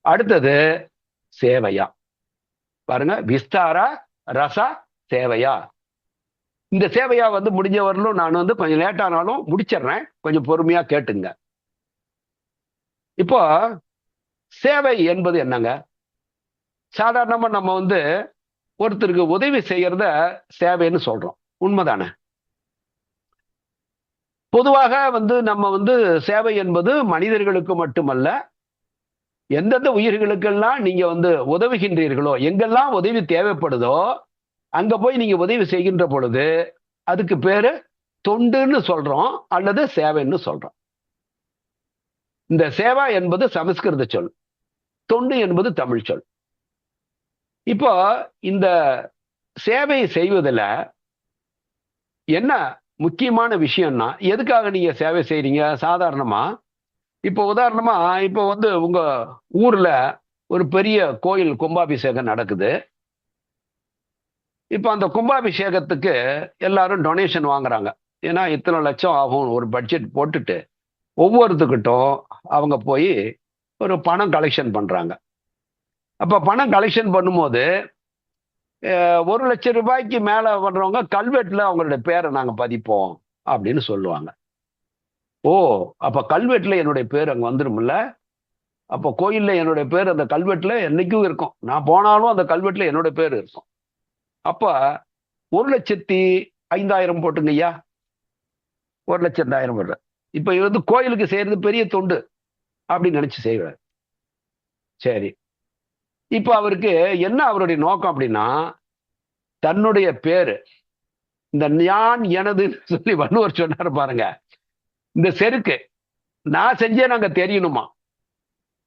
அடுத்தது சேவையா. பாருங்க விஸ்தாரா ரச சேவையா. இந்த சேவையா வந்து முடிஞ்ச வரலும் நான் வந்து கொஞ்சம் லேட்டானாலும் முடிச்சிடுறேன். கொஞ்சம் பொறுமையா கேட்டுங்க. இப்போ சேவை என்பது என்னங்க? சாதாரணமா நம்ம வந்து ஒருத்தருக்கு உதவி செய்யறத சேவைன்னு சொல்றோம். உண்மைதானே? பொதுவாக வந்து நம்ம வந்து சேவை என்பது மனிதர்களுக்கு மட்டுமல்ல எந்தெந்த உயிர்களுக்கெல்லாம் நீங்க வந்து உதவுகின்றீர்களோ எங்கெல்லாம் உதவி தேவைப்படுதோ அங்க போய் நீங்க உதவி செய்கின்ற பொழுது அதுக்கு பேரு தொண்டுன்னு சொல்றோம் அல்லது சேவைன்னு சொல்றோம். இந்த சேவா என்பது சமஸ்கிருத சொல் தொண்டு என்பது தமிழ் சொல். இப்போ இந்த சேவை செய்வதில் என்ன முக்கியமான விஷயம்னா எதுக்காக நீங்க சேவை செய்றீங்க? சாதாரணமா இப்போ உதாரணமா இப்போ வந்து உங்க ஊர்ல ஒரு பெரிய கோயில் கும்பாபிஷேகம் நடக்குது. இப்போ அந்த கும்பாபிஷேகத்துக்கு எல்லாரும் டொனேஷன் வாங்குறாங்க. ஏன்னா இத்தனை லட்சம் ஆகும் ஒரு பட்ஜெட் போட்டுட்டு ஒவ்வொருத்துக்கிட்டும் அவங்க போய் ஒரு பணம் கலெக்ஷன் பண்றாங்க. அப்போ பணம் கலெக்ஷன் பண்ணும்போது ஒரு லட்சம் ரூபாய்க்கு மேலே பண்ணுறவங்க கல்வெட்டில் அவங்களுடைய பேரை நாங்கள் பதிப்போம் அப்படின்னு சொல்லுவாங்க. ஓ அப்போ கல்வெட்டில் என்னுடைய பேர் அங்கே வந்துடும்ல அப்போ கோயிலில் என்னுடைய பேர் அந்த கல்வெட்டில் என்றைக்கும் இருக்கும். நான் போனாலும் அந்த கல்வெட்டில் என்னோட பேர் இருக்கும். அப்போ ஒரு லட்சத்தி ஐந்தாயிரம் போட்டுங்க ஐயா. ஒரு லட்சத்தாயிரம் போடுற. இப்போ இது வந்து கோயிலுக்கு செய்கிறது பெரிய தொண்டு அப்படின்னு நினச்சி செய்வேன் சரி. இப்போ அவருக்கு என்ன அவருடைய நோக்கம் அப்படின்னா தன்னுடைய பேரு இந்த ஞான் எனது சொல்லி வள்ளுவர் சொன்னார் பாருங்க. இந்த செருக்கு நான் செஞ்சேன் அங்க தெரியணுமா?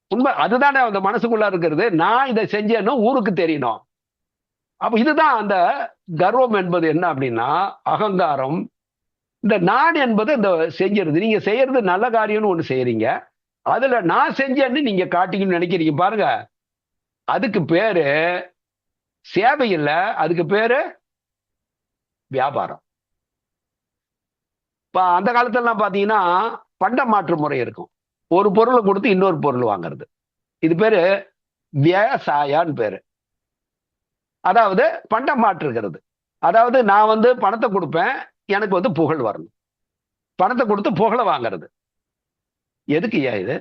உண்மை அதுதானே அந்த மனசுக்குள்ள இருக்கிறது. நான் இதை செஞ்சேன்னு ஊருக்கு தெரியணும். அப்ப இதுதான் அந்த கர்வம் என்பது என்ன அப்படின்னா அகங்காரம். இந்த நான் என்பது இந்த செஞ்சிருது நீங்க செய்யறது நல்ல காரியம்னு ஒண்ணு செய்யறீங்க. அதுல நான் செஞ்சேன்னு நீங்க காட்டிக்கணும்னு நினைக்கிறீங்க. பாருங்க. அதுக்கு பேரு சேவை இல்லை அதுக்கு பேரு வியாபாரம். இப்போ அந்த காலத்துலலாம் பார்த்தீங்கன்னா பண்ட மாற்று முறை இருக்கும். ஒரு பொருளை கொடுத்து இன்னொரு பொருள் வாங்குறது. இது பேரு விவசாயான்னு பேரு. அதாவது பண்டம் மாற்றுகிறது. அதாவது நான் வந்து பணத்தை கொடுப்பேன் எனக்கு வந்து புகழ் வரணும். பணத்தை கொடுத்து புகழை வாங்குறது. எதுக்கு ஐயா இது?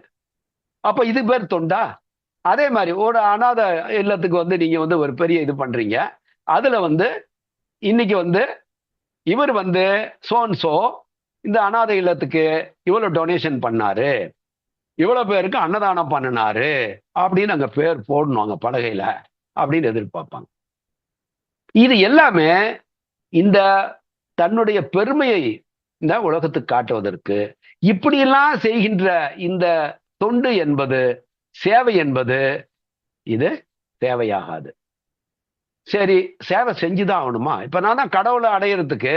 அப்ப இது பேர் தொண்டா? அதே மாதிரி ஒரு அனாத இல்லத்துக்கு வந்து நீங்க வந்து ஒரு பெரிய இது பண்றீங்க. அதுல வந்து இன்னைக்கு வந்து இவர் வந்து சோன் சோ இந்த அனாதை இல்லத்துக்கு இவ்வளவு டொனேஷன் பண்ணாரு. இவ்வளவு பேருக்கு அன்னதானம் பண்ணினாரு. அப்படின்னு அங்க பேர் போடணும் அங்க பலகையில அப்படின்னு எதிர்பார்ப்பாங்க. இது எல்லாமே இந்த தன்னுடைய பெருமையை இந்த உலகத்துக்கு காட்டுவதற்கு இப்படியெல்லாம் செய்கின்ற இந்த தொண்டு என்பது சேவை என்பது இது தேவையாகாது. சரி சேவை செஞ்சுதான் ஆகணுமா? இப்ப நான் தான் கடவுளை அடையிறதுக்கு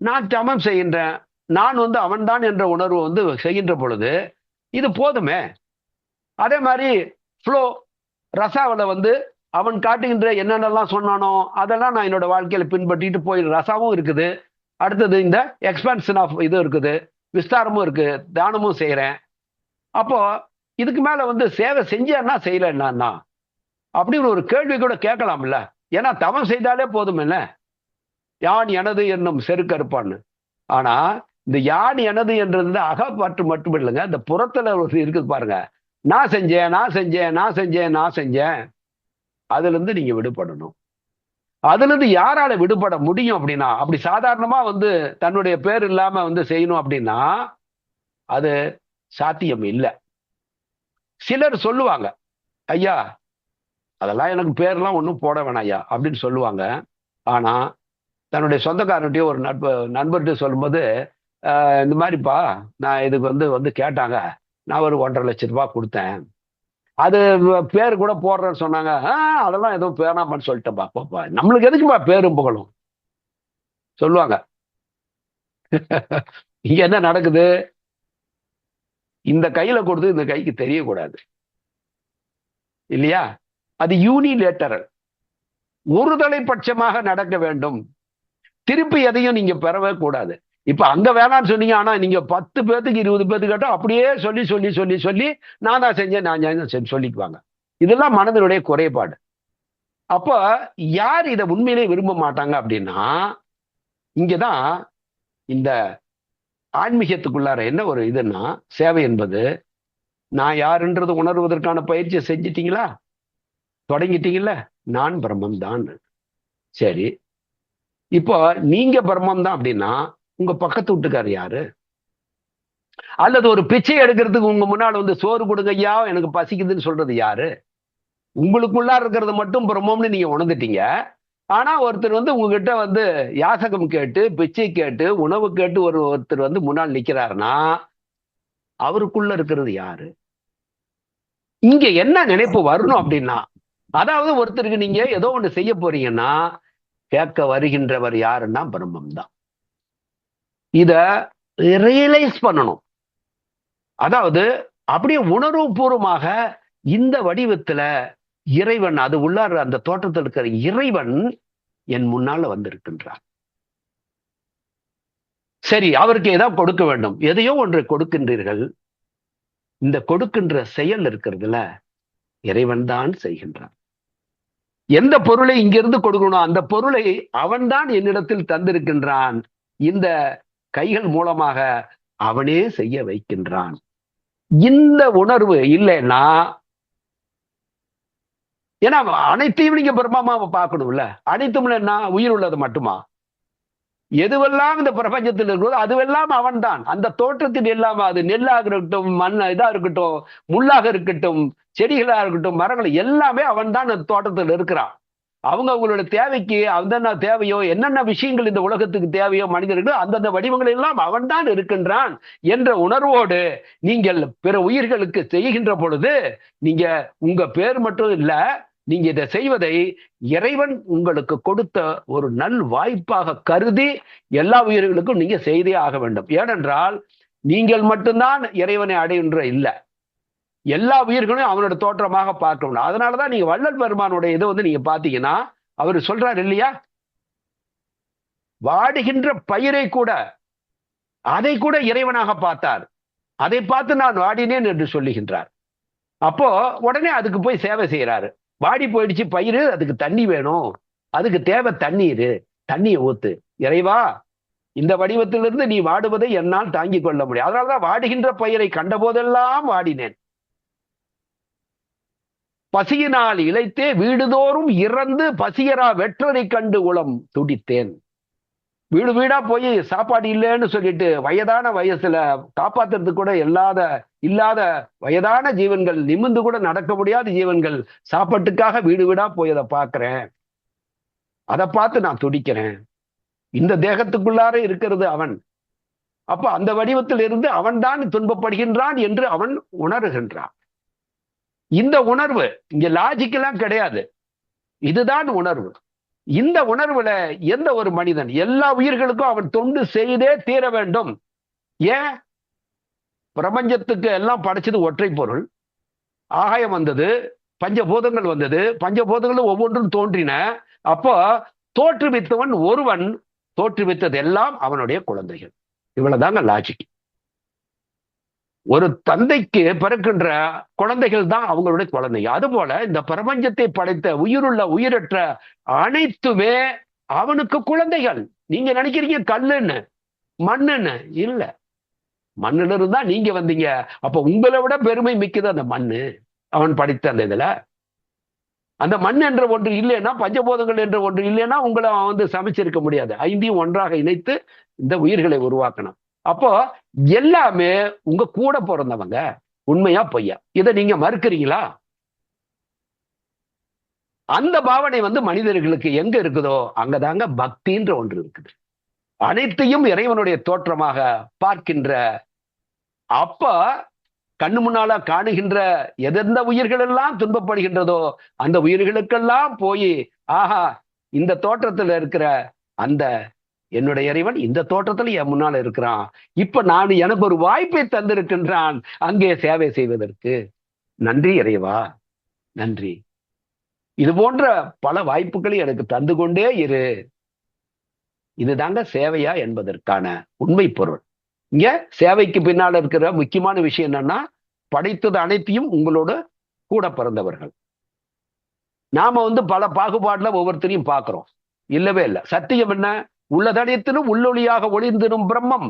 நான் தமம் செய்கின்றேன். நான் வந்து அவன்தான் என்ற உணர்வு வந்து செய்கின்ற பொழுது இது போதுமே. அதே மாதிரி ஃப்ளோ ரசாவில் வந்து அவன் காட்டுகின்ற என்னென்னலாம் சொன்னானோ அதெல்லாம் நான் என்னோட வாழ்க்கையில பின்பற்றிட்டு போய் ரசாவும் இருக்குது. அடுத்தது இந்த எக்ஸ்பென்ஷன் ஆஃப் இது இருக்குது. விஸ்தாரமும் இருக்கு. தானமும் செய்கிறேன் அப்போ இதுக்கு மேல வந்து சேவை செஞ்சேன்னா செய்யலன்னா அப்படின்னு ஒரு கேள்வி கூட கேட்கலாம்ல. ஏன்னா தவம் செய்தாலே போதும் என்ன? யான் எனது என்னும் செருக்கறுப்பான்னு. ஆனா இந்த யான் எனது என்றது அகப்பாற்று மட்டும் இல்லைங்க. இந்த புறத்துல ஒரு இருக்குது பாருங்க. நான் செஞ்சேன் நான் செஞ்சேன் நான் செஞ்சேன் நான் செஞ்சேன். அதுல இருந்து நீங்க விடுபடணும். அதுல இருந்து யாரால விடுபட முடியும் அப்படின்னா அப்படி சாதாரணமா வந்து தன்னுடைய பேர் இல்லாம வந்து செய்யணும் அப்படின்னா அது சாத்தியம் இல்லை. சிலர் சொல்லுவாங்க ஐயா அதெல்லாம் எனக்கு பேர்லாம் ஒன்றும் போட வேணாம் ஐயா அப்படின்னு சொல்லுவாங்க. ஆனால் தன்னுடைய சொந்தக்காரன்ட்டையும் ஒரு நட்பு நண்பர்கிட்ட சொல்லும்போது இந்த மாதிரிப்பா நான் இதுக்கு வந்து வந்து கேட்டாங்க நான் ஒரு ஒன்றரை லட்ச ரூபா கொடுத்தேன். அது பேர் கூட போடுறேன்னு சொன்னாங்க. அதெல்லாம் எதுவும் பேராமான்னு சொல்லிட்டேன் பாப்பா நம்மளுக்கு எதுக்குப்பா பேரும் புகழும்? சொல்லுவாங்க. இங்க என்ன நடக்குது? இந்த கையில கொடுத்து இந்த கைக்கு தெரியக்கூடாது. இல்லையா? அது யூனிலேட்டரல் ஒருதலை பட்சமாக நடக்க வேண்டும். திருப்பி எதையும் நீங்க பெறவே கூடாது. இப்ப அங்க வேணாம்னு சொன்னீங்க ஆனா நீங்க பத்து பேத்துக்கு இருபது பேத்துக்கு கேட்டோம் அப்படியே சொல்லி சொல்லி சொல்லி சொல்லி நான் தான் செஞ்சேன் நான் செஞ்சேன் சொல்லிக்குவாங்க. இதெல்லாம் மனதினுடைய குறைபாடு. அப்போ யார் இதை உண்மையிலே விரும்ப மாட்டாங்க அப்படின்னா இங்கதான் இந்த ஆன்மீகத்துக்குள்ளார என்ன ஒரு இதுன்னா சேவை என்பது நான் யாருன்றது உணர்வதற்கான பயிற்சியை செஞ்சிட்டீங்களா? தொடங்கிட்டீங்கல்ல? நான் பிரம்மம் தான் சரி. இப்போ நீங்க பிரம்மம் தான் அப்படின்னா உங்க பக்கத்து வீட்டுக்கார் யாரு? அல்லது ஒரு பிச்சை எடுக்கிறதுக்கு உங்க முன்னால் வந்து சோறு கொடுங்க ஐயா எனக்கு பசிக்குதுன்னு சொல்றது யாரு? உங்களுக்குள்ளார இருக்கிறது மட்டும் பிரம்மம்னு நீங்க உணர்ந்துட்டீங்க. ஆனா ஒருத்தர் வந்து உங்ககிட்ட வந்து யாசகம் கேட்டு பிச்சை கேட்டு உணவு கேட்டு ஒரு ஒருத்தர் வந்து முன்னால் நிக்கிறாருன்னா அவருக்குள்ள இருக்கிறது யாரு? இங்க என்ன நினைப்பு வரணும் அப்படின்னா அதாவது ஒருத்தருக்கு நீங்க ஏதோ ஒண்ணு செய்ய போறீங்கன்னா கேட்க வருகின்றவர் யாருன்னா பிரம்மம் தான் இத ரியலைஸ் பண்ணணும். அதாவது அப்படியே உணர்வுபூர்வமாக இந்த வடிவத்துல இறைவன் அது உள்ளார் அந்த தோட்டத்தில் இருக்கிற இறைவன் என் முன்னால வந்திருக்கின்றார். சரி அவருக்கு ஏதாவது கொடுக்க வேண்டும். எதையோ ஒன்று கொடுக்கின்றீர்கள். இந்த கொடுக்கின்ற செயல் இருக்கிறதுல இறைவன் தான் செய்கின்றான். எந்த பொருளை இங்கிருந்து கொடுக்கணும் அந்த பொருளை அவன்தான் என்னிடத்தில் தந்திருக்கின்றான். இந்த கைகள் மூலமாக அவனே செய்ய வைக்கின்றான். இந்த உணர்வு இல்லைன்னா ஏன்னா அனைத்தையும் நீங்க பிரம்மமாவை பார்க்கணும்ல. அனைத்தும் என்ன? உயிர் உள்ளது மட்டுமா? எதுவெல்லாம் இந்த பிரபஞ்சத்தில் இருக்கிறதோ அதுவெல்லாம் அவன் தான் அந்த தோற்றத்தில் இல்லாம அது. நெல்லாக இருக்கட்டும் மண் இதா இருக்கட்டும் முள்ளாக இருக்கட்டும் செடிகளாக இருக்கட்டும் மரங்கள் எல்லாமே அவன் தான் அந்த தோட்டத்தில் இருக்கிறான். அவங்க அவங்களோட தேவைக்கு அந்தந்த தேவையோ என்னென்ன விஷயங்கள் இந்த உலகத்துக்கு தேவையோ மனிதர்கள் அந்தந்த வடிவங்கள் எல்லாம் அவன் தான் இருக்கின்றான் என்ற உணர்வோடு நீங்கள் பிற உயிர்களுக்கு செய்கின்ற பொழுது நீங்க உங்க பேர் மட்டும் இல்லை நீங்க இதை செய்வதை இறைவன் உங்களுக்கு கொடுத்த ஒரு நல் வாய்ப்பாக கருதி எல்லா உயிர்களுக்கும் நீங்க செய்தே ஆக வேண்டும். ஏனென்றால் நீங்கள் மட்டும்தான் இறைவனை அடைகின்ற இல்லை. எல்லா உயிர்களையும் அவனோட தோற்றமாக பார்க்கணும். அதனாலதான் நீங்க வள்ளல் பெருமானுடைய இதை வந்து நீங்க பாத்தீங்கன்னா அவர் சொல்றாரு இல்லையா? வாடுகின்ற பயிரை கூட அதை கூட இறைவனாக பார்த்தார். அதை பார்த்து நான் வாடினேன் என்று சொல்லுகின்றார். அப்போ உடனே அதுக்கு போய் சேவை செய்கிறாரு வாடி போயிடுச்சு பயிர் அதுக்கு தண்ணி வேணும். அதுக்கு தேவை தண்ணீர். தண்ணியை ஊத்து. இறைவா இந்த வடிவத்திலிருந்து நீ வாடுவதை என்னால் தாங்கிக் கொள்ள முடியும். அதனாலதான் வாடுகின்ற பயிரை கண்ட போதெல்லாம் வாடினேன். பசியினால் இழைத்தே வீடுதோறும் இறந்து பசியரா வெற்றரை கண்டு உளம் துடித்தேன். வீடு வீடா போய் சாப்பாடு இல்லைன்னு சொல்லிட்டு வயதான வயசுல காப்பாத்துறதுக்கு கூட இல்லாத இல்லாத வயதான ஜீவன்கள் நிமிந்து கூட நடக்க முடியாத ஜீவன்கள் சாப்பாட்டுக்காக வீடு வீடா போய் அதை பாக்குறேன். அதை பார்த்து நான் துடிக்கிறேன். இந்த தேகத்துக்குள்ளார இருக்கிறது அவன். அப்ப அந்த வடிவத்தில் இருந்து அவன் தான் துன்பப்படுகின்றான் என்று அவன் உணர்கின்றான். இந்த உணர்வு இங்க லாஜிக்கெல்லாம் கிடையாது. இதுதான் உணர்வு. இந்த உணர்வுல எந்த ஒரு மனிதன் எல்லா உயிர்களுக்கும் அவன் தொண்டு செய்தே தீர வேண்டும். ஏன்? பிரபஞ்சத்துக்கு எல்லாம் படைச்சது ஒற்றை பொருள். ஆகாயம் வந்தது பஞ்சபூதங்கள் வந்தது பஞ்சபூதங்களும் ஒவ்வொன்றும் தோன்றின. அப்போ தோற்றுவித்தவன் ஒருவன் தோற்றுவித்தது எல்லாம் அவனுடைய குழந்தைகள். இவ்வளவுதாங்க லாஜிக் ஒரு தந்தைக்கு பிறக்கின்ற குழந்தைகள் தான் அவங்களுடைய குழந்தைங்க அதுபோல இந்த பிரபஞ்சத்தை படைத்த உயிருள்ள உயிரற்ற அனைத்துமே அவனுக்கு குழந்தைகள். நீங்க நினைக்கிறீங்க கல்லுன்னு? மண்ணுன்னு? இல்ல. மண்ணுல இருந்தா நீங்க வந்தீங்க. அப்ப உங்களை விட பெருமை மிக்கது அந்த மண்ணு. அவன் படித்த அந்த இதுல. அந்த மண் என்ற ஒன்று இல்லைன்னா பஞ்சபோதங்கள் என்ற ஒன்று இல்லைன்னா உங்களை அவன் வந்து சமைச்சிருக்க முடியாது. ஐந்தையும் ஒன்றாக இணைத்து இந்த உயிர்களை உருவாக்கணும். அப்போ எல்லாமே உங்க கூட பிறந்தவங்க உண்மையா பொய்யா? இதை நீங்க மறுக்கிறீங்களா? அந்த பாவனை வந்து மனிதர்களுக்கு எங்க இருக்குதோ அங்கதாங்க பக்தின்ற ஒன்று இருக்குது. அனைத்தையும் இறைவனுடைய தோற்றமாக பார்க்கின்ற அப்ப கண்ணு முன்னால காணுகின்ற எதெந்த உயிர்கள் எல்லாம் துன்பப்படுகின்றதோ அந்த உயிர்களுக்கெல்லாம் போய் ஆஹா இந்த தோற்றத்துல இருக்கிற அந்த என்னுடைய இறைவன் இந்த தோற்றத்துல என் முன்னால இருக்கிறான். இப்ப நான் எனக்கு ஒரு வாய்ப்பை தந்திருக்கின்றான். அங்கே சேவை செய்வதற்கு. நன்றி இறைவா. நன்றி. இது போன்ற பல வாய்ப்புகளை எனக்கு தந்து கொண்டே இரு. இதுதாங்க சேவையா என்பதற்கான உண்மை பொருள். இங்க சேவைக்கு பின்னால் இருக்கிற முக்கியமான விஷயம் என்னன்னா படைத்தது அனைத்தையும் உங்களோட கூட பிறந்தவர்கள். நாம வந்து பல பாகுபாடுல ஒவ்வொருத்தரையும் பார்க்கிறோம். இல்லவே இல்லை. சத்தியம் என்ன? உள்ளதனைத்திலும் உள்ளொளியாக ஒளிந்திடும் பிரம்மம்.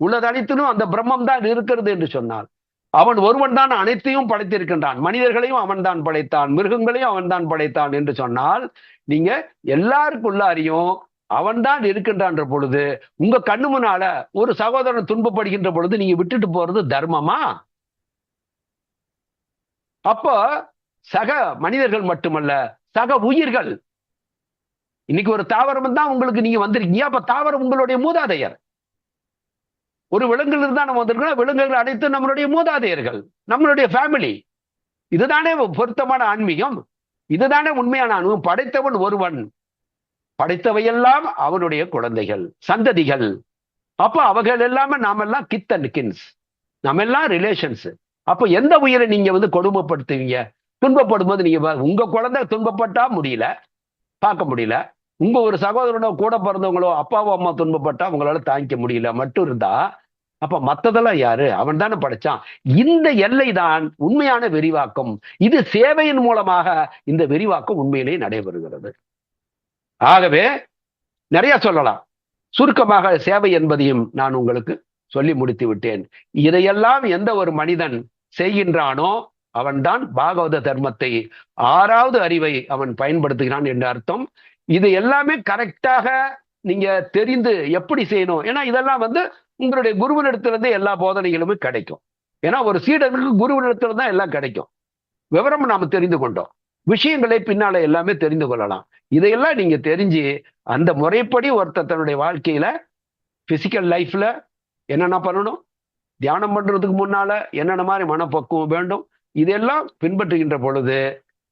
உள்ளதனைத்திலும் அந்த பிரம்மம் தான் இருக்கிறது என்று சொன்னால் அவன் ஒருவன் தான் அனைத்தையும் படைத்திருக்கின்றான். மனிதர்களையும் அவன் தான் படைத்தான். மிருகங்களையும் அவன் தான் படைத்தான் என்று சொன்னால் நீங்க எல்லாருக்குள்ளாரையும் அவன் தான் இருக்கின்றான்ற பொழுது உங்க கண்ணு முன்னால ஒரு சகோதரன் துன்பப்படுகின்ற பொழுது நீங்க விட்டுட்டு போறது தர்மமா? அப்போ சக மனிதர்கள் மட்டுமல்ல சக உயிர்கள் இன்னைக்கு ஒரு தாவரம் தான் உங்களுக்கு நீங்க வந்திருக்கீங்க. அப்ப தாவரம் உங்களுடைய மூதாதையர். ஒரு விலங்குகள் இருந்தா நம்ம வந்திருக்கோம் விலங்குகள் அனைத்தும் நம்மளுடைய மூதாதையர்கள். நம்மளுடைய ஃபேமிலி இதுதானே பொருத்தமான ஆன்மீகம். இதுதானே உண்மையான ஆன்மீகம் படைத்தவன் ஒருவன். படைத்தவையெல்லாம் அவனுடைய குழந்தைகள் சந்ததிகள். அப்ப அவர்கள் எல்லாமே நாமெல்லாம் கித் அண்ட் கின்ஸ் நம்ம எல்லாம் ரிலேஷன்ஸ் அப்ப எந்த உயிரை நீங்க வந்து கொடுமைப்படுத்துவீங்க? துன்பப்படும் போது நீங்க உங்க குழந்தை துன்பப்பட்டா முடியல. பார்க்க முடியல. உங்க ஒரு சகோதரனோ கூட பிறந்தவங்களோ அப்பாவோ அம்மா துன்பப்பட்டா உங்களால தாங்கிக்க முடியல. மட்டும் இருந்தா அப்ப மத்ததெல்லாம் யாரு? அவன் தானே படைச்சான். இந்த எல்லை தான் உண்மையான விரிவாக்கம். இது சேவையின் மூலமாக இந்த விரிவாக்கம் உண்மையிலேயே நடைபெறுகிறது. ஆகவே நிறைய சொல்லலாம். சுருக்கமாக சேவை என்பதையும் நான் உங்களுக்கு சொல்லி முடித்து விட்டேன். இதையெல்லாம் எந்த ஒரு மனிதன் செய்கின்றானோ அவன்தான் பாகவத தர்மத்தை ஆறாவது அறிவை அவன் பயன்படுத்துகிறான் என்ற அர்த்தம். இது எல்லாமே கரெக்டாக நீங்க தெரிந்து எப்படி செய்யணும்? ஏன்னா இதெல்லாம் வந்து உங்களுடைய குருவனிடத்திலிருந்து எல்லா போதனைகளுமே கிடைக்கும். ஏன்னா ஒரு சீடனுக்கு குருவனிடத்துல தான் எல்லாம் கிடைக்கும். விவரம் நாம தெரிந்து கொண்டோம். விஷயங்களை பின்னால எல்லாமே தெரிந்து கொள்ளலாம். இதையெல்லாம் நீங்க தெரிஞ்சு அந்த முறைப்படி ஒருத்தர் தன்னுடைய வாழ்க்கையில பிசிக்கல் லைஃப்ல என்னென்ன பண்ணணும்? தியானம் பண்றதுக்கு முன்னால என்னென்ன மாதிரி மனப்பக்குவம் வேண்டும்? இதெல்லாம் பின்பற்றுகின்ற பொழுது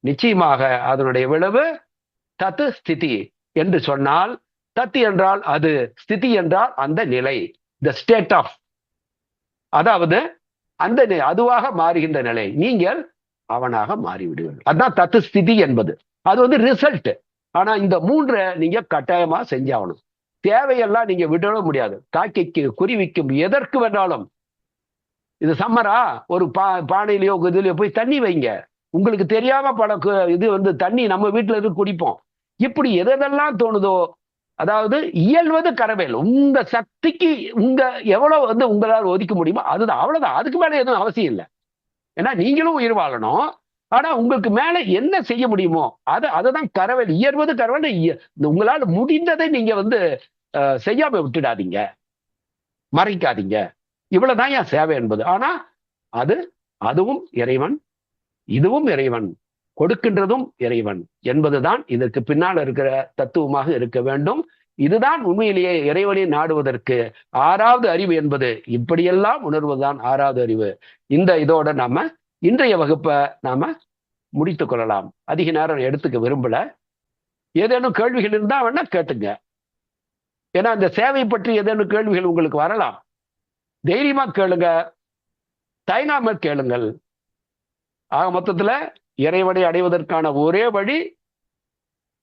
நிச்சயமாக அதனுடைய விளைவு தத்து ஸ்திதி என்று சொன்னால் தத்து என்றால் அது ஸ்திதி என்றால் அந்த நிலை த ஸ்டேட் ஆஃப் அதாவது அந்த அதுவாக மாறுகின்ற நிலை. நீங்கள் அவனாக மாறிவிடுவீர்கள். அதான் தத்து ஸ்திதி என்பது. அது வந்து ரிசல்ட் ஆனா இந்த மூன்றை நீங்க கட்டாயமா செஞ்சாகணும். தேவையெல்லாம் நீங்க விடவும் முடியாது. காக்கைக்கு குருவிக்கும் எதற்கு வேணாலும். இது சம்மரா? ஒரு பா பானையிலையோ இதுலயோ போய் தண்ணி வைங்க. உங்களுக்கு தெரியாம பல இது வந்து தண்ணி நம்ம வீட்டுல இருந்து குடிப்போம். இப்படி எதெல்லாம் தோணுதோ அதாவது இயல்வது கரவேல் உங்க சக்திக்கு உங்க எவ்வளவு வந்து உங்களால் ஒதுக்க முடியுமோ அதுதான் அவ்வளவுதான். அதுக்கு மேல எதுவும் அவசியம் இல்லை. ஏன்னா நீங்களும் உயிர் வாழணும். ஆனா உங்களுக்கு மேல என்ன செய்ய முடியுமோ அதை அதுதான் கரவேல். இயல்வது கரவேல் உங்களால் முடிந்ததை நீங்க வந்து செய்யாம விட்டுடாதீங்க. மறைக்காதீங்க. இவ்வளவுதான் என் சேவை என்பது. ஆனா அது அதுவும் இறைவன் இதுவும் இறைவன். கொடுக்கின்றதும் இறைவன் என்பதுதான் இதற்கு பின்னால் இருக்கிற தத்துவமாக இருக்க வேண்டும். இதுதான் உண்மையிலேயே இறைவனை நாடுவதற்கு ஆறாவது அறிவு என்பது. இப்படியெல்லாம் உணர்வதுதான் ஆறாவது அறிவு. இந்த இதோட நாம இன்றைய வகுப்பை நாம முடித்து கொள்ளலாம். அதிக நேரம் எடுத்துக்க விரும்பல. ஏதேனும் கேள்விகள் இருந்தா வேணா கேட்டுங்க. ஏன்னா இந்த சேவை பற்றி ஏதேனும் கேள்விகள் உங்களுக்கு வரலாம். தைரியமா கேளுங்க. தயங்காம கேளுங்கள். ஆக மொத்தத்துல இறைவனை அடைவதற்கான ஒரே வழி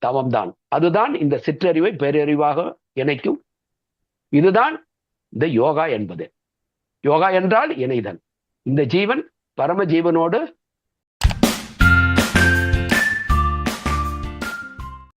தவம்தான். அதுதான் இந்த சிற்றறிவை பேரறிவாக இணைக்கும். இதுதான் இந்த யோகா என்பது. யோகா என்றால் இணைதல். இந்த ஜீவன் பரம ஜீவனோடு